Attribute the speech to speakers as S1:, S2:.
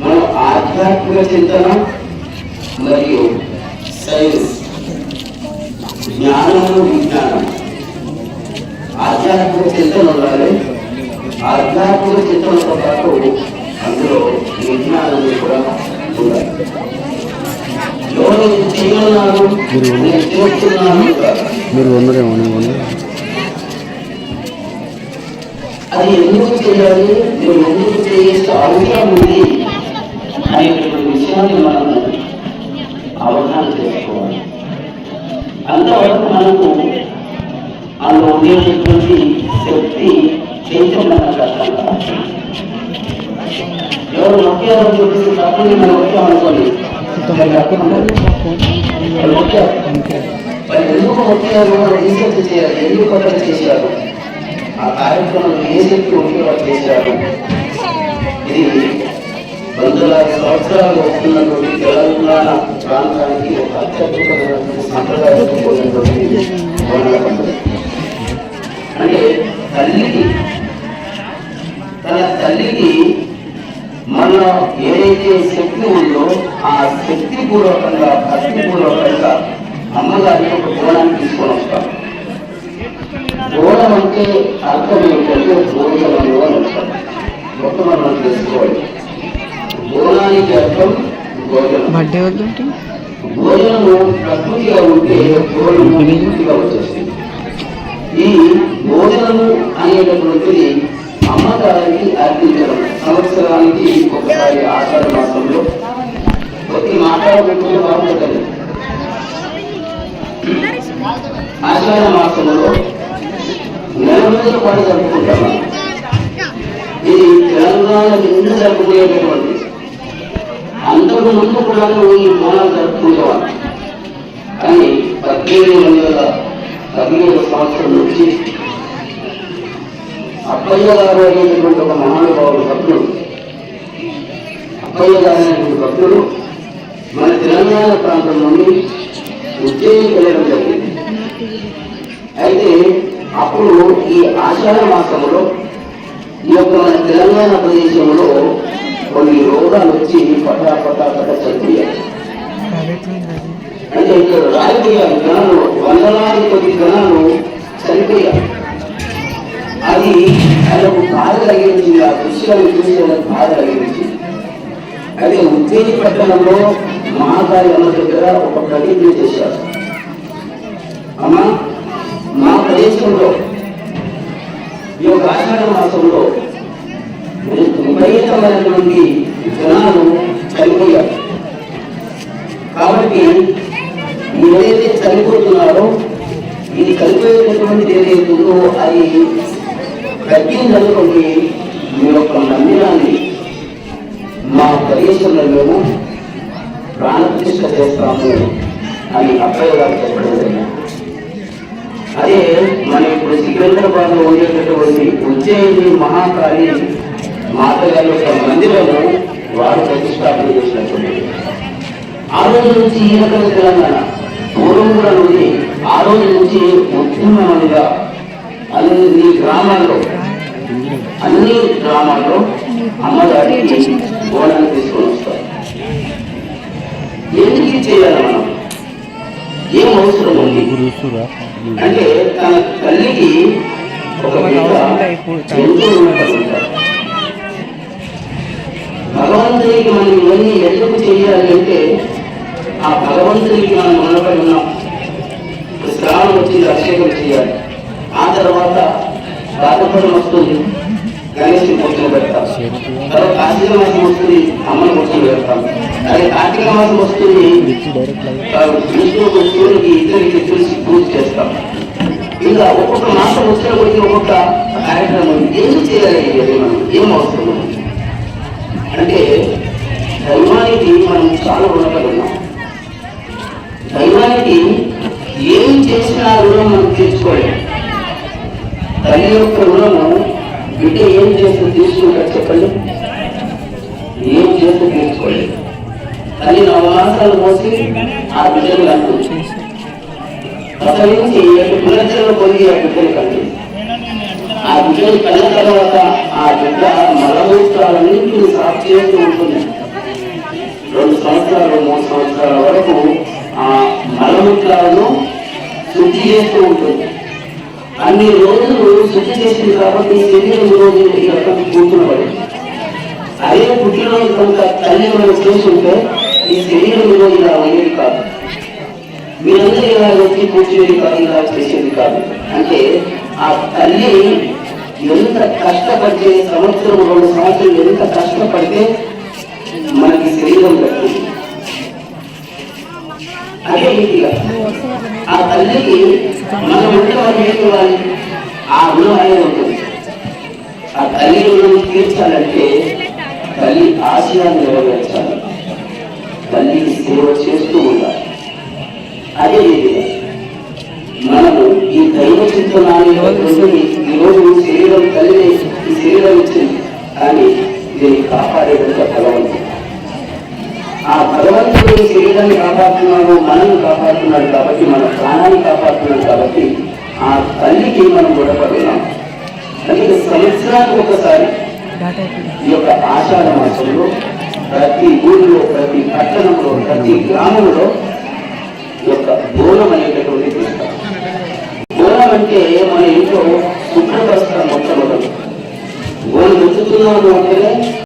S1: మనం ఆధ్యాత్మిక చింతన మరియు సైన్స్ జ్ఞానము విజ్ఞానం. ఆధ్యాత్మిక చింతన ఉండాలి. ఆధ్యాత్మిక చింతనతో పాటు అందులో విజ్ఞానం కూడా ఉండాలి.
S2: మీరు నేను
S1: అది ఎందుకు చేయాలి? నేను ఎందుకు అవసరం ఉంది అనేటువంటి విషయాన్ని మనం అవగాహన చేసుకోవాలి. అంతవరకు మనకు అందులో ఉండేటటువంటి శక్తి చైతన్యం కష్టం కాదు. ఎవరు నొక్కారని చూపిస్తే తప్పని మనం వచ్చామనుకోండి వాళ్ళు నొక్కారు. వాళ్ళు ఎందుకు రీసెర్చ్ చేయాలి? ఎందుకు అక్కడ చేశారు? ఆ కార్యక్రమం ఏ శక్తి ఉపయోగం చేశారు? ఇది వందలాది సంవత్సరాలు వస్తున్నటువంటి తెలంగాణ ప్రాంతానికి ఒక అత్యద్భుతమైనటువంటి సంప్రదాయమైనటువంటి అంటే తల్లికి తన తల్లికి మన ఏదైతే శక్తి ఉందో ఆ శక్తి పూర్వకంగా భక్తి పూర్వకంగా అమ్మగారిని ఒక గోళాన్ని తీసుకొని వస్తాం. గోళం అంటే అర్థం ఏంటంటే భోజనము అని వస్తాం మొత్తం మనం తెలుసుకోవాలి.
S3: బర్త్డే
S1: వచ్చేస్తుంది. ఈ భోజనము అనేటటువంటిది అమ్మగారికి అర్పించడం సంవత్సరానికి ఒకసారి ఆషాఢ మాసంలో కొద్ది మాట్లాడబెట్టుకుని బాగుంటుంది ఆషాఢ మాసంలో నెల రోజుల పాటు జరుపుకుంటాం. మనం. ఇది తెలంగాణ జరుపుకునేటటువంటి అంతకు ముందు కూడా ఈ మూలాలు జరుపుకునేవారు కానీ పద్దెనిమిది వందల పదిహేడు సంవత్సరం నుంచి అప్పయ్య గారు అనేటటువంటి ఒక మహానుభావుడు భక్తుడు. అప్పయ్య గారు అనేటువంటి భక్తుడు మన తెలంగాణ ప్రాంతం నుండి ఉజ్జయిని వెళ్ళడం జరిగింది. అయితే అప్పుడు ఈ ఆషాఢ మాసంలో ఈ యొక్క మన తెలంగాణ ప్రదేశంలో కొన్ని రోగాలు వచ్చి పటా పటా పట్ట చనిపోయారు అంటే ఇక్కడ రాలిపోయారు జనాలు వందలాది కొద్ది జనాలు చనిపోయారు అది ఆయనకు బాధ కలిగించింది ఆ దృశ్యాన్ని చూసి ఆయనకు బాధ కలిగించింది అదే ఉత్తేజ పట్టణంలో మహాకాళి అమ్మ దగ్గర ఒక ప్రతిజ్ఞ చేశారు. అమ్మ మా ప్రదేశంలో ఈ యొక్క ఆషాఢ మాసంలో విపరీతమైనటువంటి జనాలు చనిపోయారు. కాబట్టి ఏదైతే చనిపోతున్నారో ఇది చనిపోయేటటువంటిది ఏదైతే ఉందో అది తగ్గిందనుకోండి మీ యొక్క మందిరాన్ని మా ప్రదేశంలో మేము ప్రాణప్రతిష్ట చేస్తాము అని అప్పయ్య గారు చెప్పడం అదే మన ఇప్పుడు సికింద్రాబాద్లో ఉండేటటువంటి ఉజ్జయిని మహాకాళి మాత గారి మందిరము వారు ప్రతిష్టాపన చేసినటువంటి ఆ రోజు నుంచి ఈ రకమైన తెలంగాణ పూర్వం కూడా నుండి ఆ రోజు నుంచి ఉద్యమములుగా అన్ని గ్రామాల్లో అన్ని గ్రామాల్లో అమ్మగారికి బోనాన్ని తీసుకొని వస్తారు. ఎందుకు చేయాలి మనం? ఏం అవసరం ఉంది? అంటే తన తల్లికి ఒక బిడ్డ ఎంతో భగవంతునికి మనం ఇవన్నీ ఎందుకు చేయాలి అంటే ఆ భగవంతునికి మనం రుణపడి ఉన్నాం. ఇప్పుడు శ్రావణం వచ్చింది అభిషేకం చేయాలి. ఆ తర్వాత బాధపడం వస్తుంది గణేష్ కూర్చొని పెడతాం. తర్వాత కార్తీక మాసం వస్తుంది అమ్మని కూర్చొని పెడతాం. అదే కార్తీక మాసం వస్తుంది విష్ణువుకు శివునికి ఇద్దరికి తెలిసి పూజ చేస్తాం. ఇలా ఒక్కొక్క మాసం వచ్చిన కొద్ది ఒక్కొక్క కార్యక్రమం ఎందుకు చేయాలి మనం ఏమో అవసరం ఉంది? అంటే దైవానికి మనం చాలా రుణపడి ఉన్నాం దైవానికి ఏం చేసినా రుణం మనం తీర్చుకోలేము తల్లి యొక్క రుణము బిడ్డ ఏం చేస్తూ తీసుకుంటారు చెప్పండి? ఏం చేస్తే తీర్చుకోలేదు తల్లి నవమాసాలు మోసి ఆ బిడ్డలు అంటుంది ప్రసరించి పునర్జన్మ పొంది ఆ బిడ్డలు కంది ఆ బిడ్డలు కన్న తర్వాత ఆ బిడ్డ మలమూత్రాలన్నింటినీ సాఫ్ చేస్తూ ఉంటుంది. రెండు సంవత్సరాలు మూడు సంవత్సరాల వరకు ఆ మలమూత్రాలను శుద్ధి చేస్తూ ఉంటుంది. అన్ని రోజులు శుద్ధి చేసింది కాబట్టి శరీరం రోజు ఈ రకం కూర్చున్నబడి అదే పుట్టినరోజు కనుక తల్లి మనం చేసుంటే ఈ శరీరం రోజు ఇలా అయ్యేది కాదు. మీరందరూ ఇలా వచ్చి కూర్చునేది కాదు ఇలా చేసేది కాదు. అంటే ఆ తల్లి ఎంత కష్టపడితే సంవత్సరం రెండు సంవత్సరం ఎంత కష్టపడితే మనకి శరీరం దక్కింది అదే రీతిగా ఆ తల్లికి మన ఒంట్లో ఆ అనేది ఉంటుంది ఆ తల్లి తీర్చాలంటే తల్లి ఆశయాన్ని నెరవేర్చాలి తల్లికి సేవ చేస్తూ ఉండాలి అదే మనము ఈ దైవ చింతనాన్ని ఈరోజు శరీరం తల్లిని ఈ శరీరం ఇచ్చింది. కానీ దీన్ని కాపాడేదంతా శరీరాన్ని కాపాడుతున్నాము మనల్ని కాపాడుతున్నాడు కాబట్టి మన ప్రాణాన్ని కాపాడుతున్నాడు కాబట్టి ఆ తల్లికి మనం గొడవపడుతున్నాం అందుకే సంవత్సరానికి ఒకసారి ఈ యొక్క ఆషాఢ మాసంలో ప్రతి ఊరిలో ప్రతి పట్టణంలో ప్రతి గ్రామంలో యొక్క బోనం అనేటటువంటి తీసుకుంటాం బోనం అంటే మన ఇంట్లో శుభ్రపరుస్తాం మొట్టమొదటి. బోన్ ముంచుతున్నాము అంటేనే